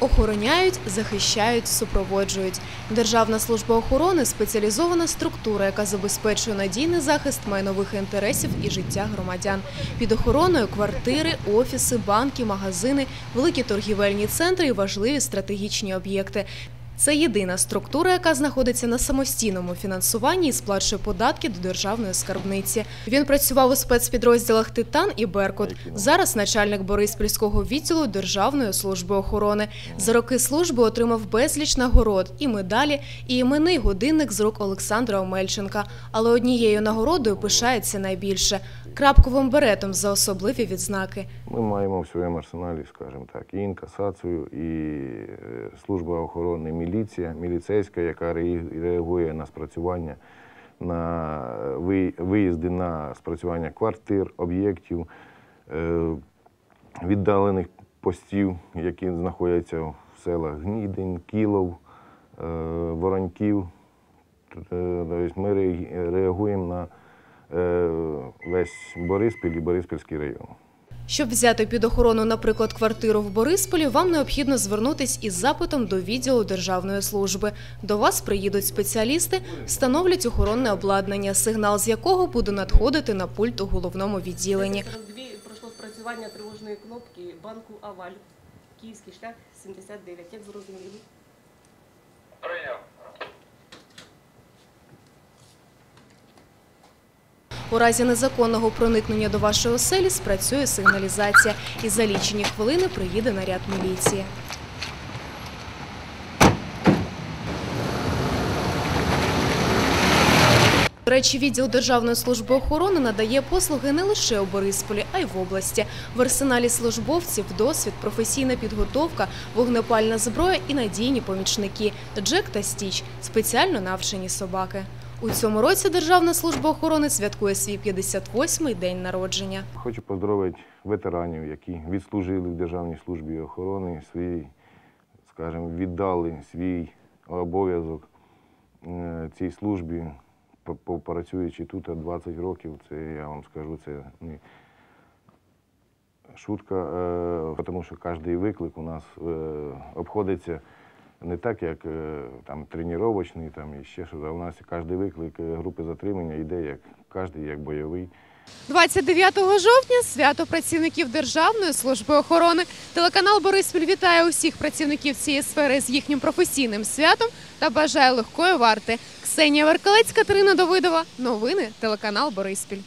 Охороняють, захищають, супроводжують. Державна служба охорони спеціалізована структура, яка забезпечує надійний захист майнових інтересів і життя громадян. Під охороною квартири, офіси, банки, магазини, великі торгівельні центри і важливі стратегічні об'єкти. Це єдина структура, яка знаходиться на самостійному фінансуванні і сплачує податки до державної скарбниці. Він працював у спецпідрозділах Титан і Беркут. Зараз начальник Бориспільського відділу Державної служби охорони. За роки служби отримав безліч нагород і медалі, і іменний годинник з рук Олександра Омельченка. Але однією нагородою пишається найбільше крапковим беретом за особливі відзнаки. Ми маємо в своєму арсеналі, скажімо так, і інкасацію, і е, служба охорони міліція, міліцейська, яка реагує на спрацювання, на виїзди на спрацювання квартир, об'єктів, е, віддалених постів, які знаходяться в селах Гнідень, Кілов, е, Вороньків. Е, Тобто ми реагуємо на е, весь Бориспіль і Бориспільський район. Щоб взяти під охорону, наприклад, квартиру в Борисполі, вам необхідно звернутись із запитом до відділу державної служби. До вас приїдуть спеціалісти, встановлять охоронне обладнання, сигнал з якого буде надходити на пульт у головному відділенні. 42 пройшло спрацювання тривожної кнопки банку Аваль. Київський шлях 79. Як зрозуміли? У разі незаконного проникнення до вашої оселі спрацює сигналізація, і за лічені хвилини приїде наряд міліції. До речі, відділ Державної служби охорони надає послуги не лише у Борисполі, а й в області. В арсеналі службовців досвід, професійна підготовка, вогнепальна зброя і надійні помічники Джек та Стіч спеціально навчені собаки. У цьому році Державна служба охорони святкує свій 58-й день народження. Хочу поздоровити ветеранів, які відслужили в Державній службі охорони, свій, скажімо, віддали свій обов'язок е, цій службі, попрацюючи тут 20 років. Це я вам скажу, це не шутка, е, тому що кожен виклик у нас е, обходиться не так, як е, там тренувачний там і ще щось. У нас кожен виклик е, групи затримання йде як кожен як бойовий. 29 жовтня свято працівників Державної служби охорони. Телеканал Бориспіль вітає усіх працівників цієї сфери з їхнім професійним святом та бажає легкої варти. Ксенія Веркалець, Катерина Давидова. Новини телеканал Бориспіль.